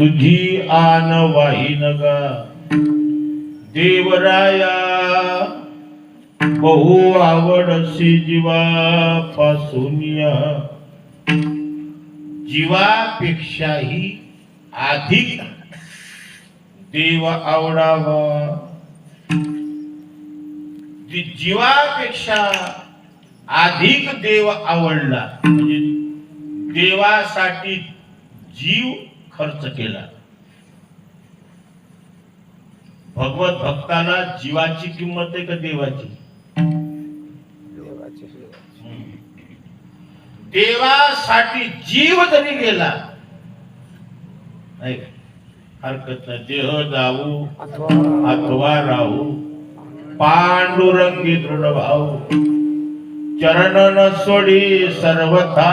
तुझी आन वाहिन गा देवराया बहु आवडसी जीवा पासूनिया जीवापेक्षाही अधिक देव आवडावा. जीवापेक्षा अधिक देव आवडला म्हणजे देवासाठी जीव खर्च केला. भगवत भक्ताला जीवाची किंमत आहे का देवाची? देवासाठी जीव जरी गेला नाही? हरकत नाही. देह जाऊ अथवा राहू पांडुरंगी दृढ भाऊ चरण न सोडी सर्वथा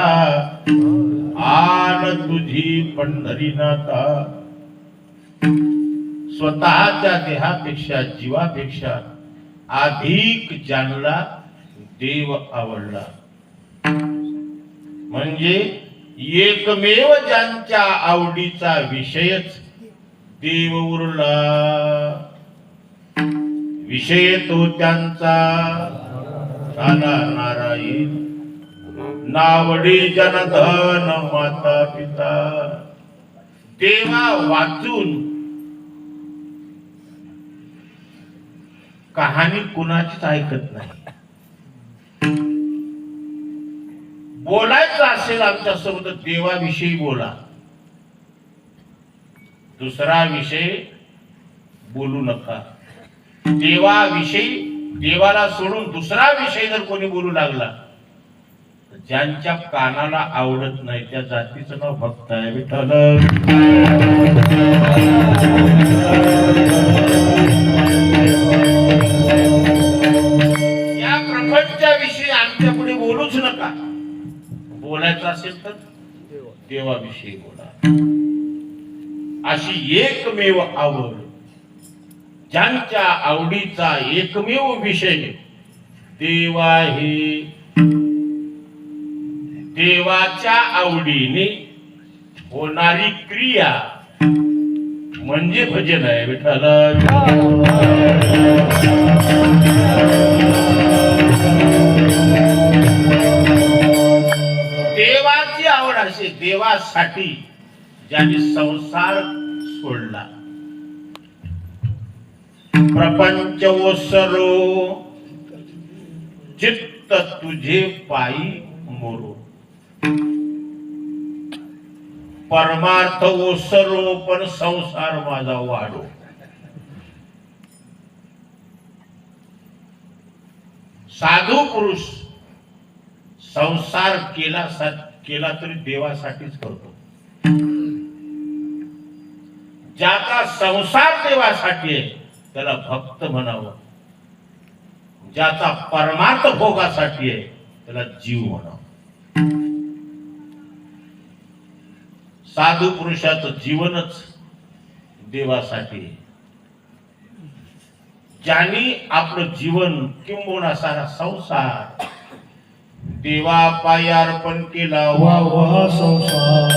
आन तुझी पंढरीनाथा स्वतःच्या देहापेक्षा जीवापेक्षा अधिक जाणला देव आवडला. म्हणजे एकमेव ज्यांच्या आवडीचा विषयच देव उरला. विषय तो त्यांचा. नारायण नावडी जनधन माता पिता तेव्हा वाचून कहाणी कुणाचीच ऐकत नाही. बोलायचं असेल आमच्यासोबत देवाविषयी बोला. दुसरा विषय बोलू नका. देवाविषयी देवाला सोडून दुसरा विषय जर कोणी बोलू लागला ज्यांच्या कानाला आवडत नाही त्या जातीचं नाव भक्त आहे विठ्ठल. या प्रपंचाविषयी आमच्या पुढे बोलूच नका. बोलायचं असेल तर देवाविषयी बोला. अशी एकमेव आवड ज्यांच्या आवडीचा एकमेव विषय देवा हे देवाच्या आवडीने होणारी क्रिया म्हणजे भजन आहे विठ्ठल. देवाची आवड असे देवासाठी ज्याने संसार सोडला. प्रपंच ओसरो चित्त तुझे पायी मोरो. परमार्थ ओसरो पण संसार माझा वाढो. साधू पुरुष संसार केला सा- केला तरी देवासाठीच करतो. ज्याचा संसार देवासाठी आहे त्याला भक्त म्हणावं. ज्याचा परमार्थ भोगासाठी आहे त्याला जीव म्हणावं. साधू पुरुषाचं जीवनच देवासाठी. ज्यांनी आपलं जीवन किंबोना सारा संसार देवा पायी अर्पण केला वा वा संसार.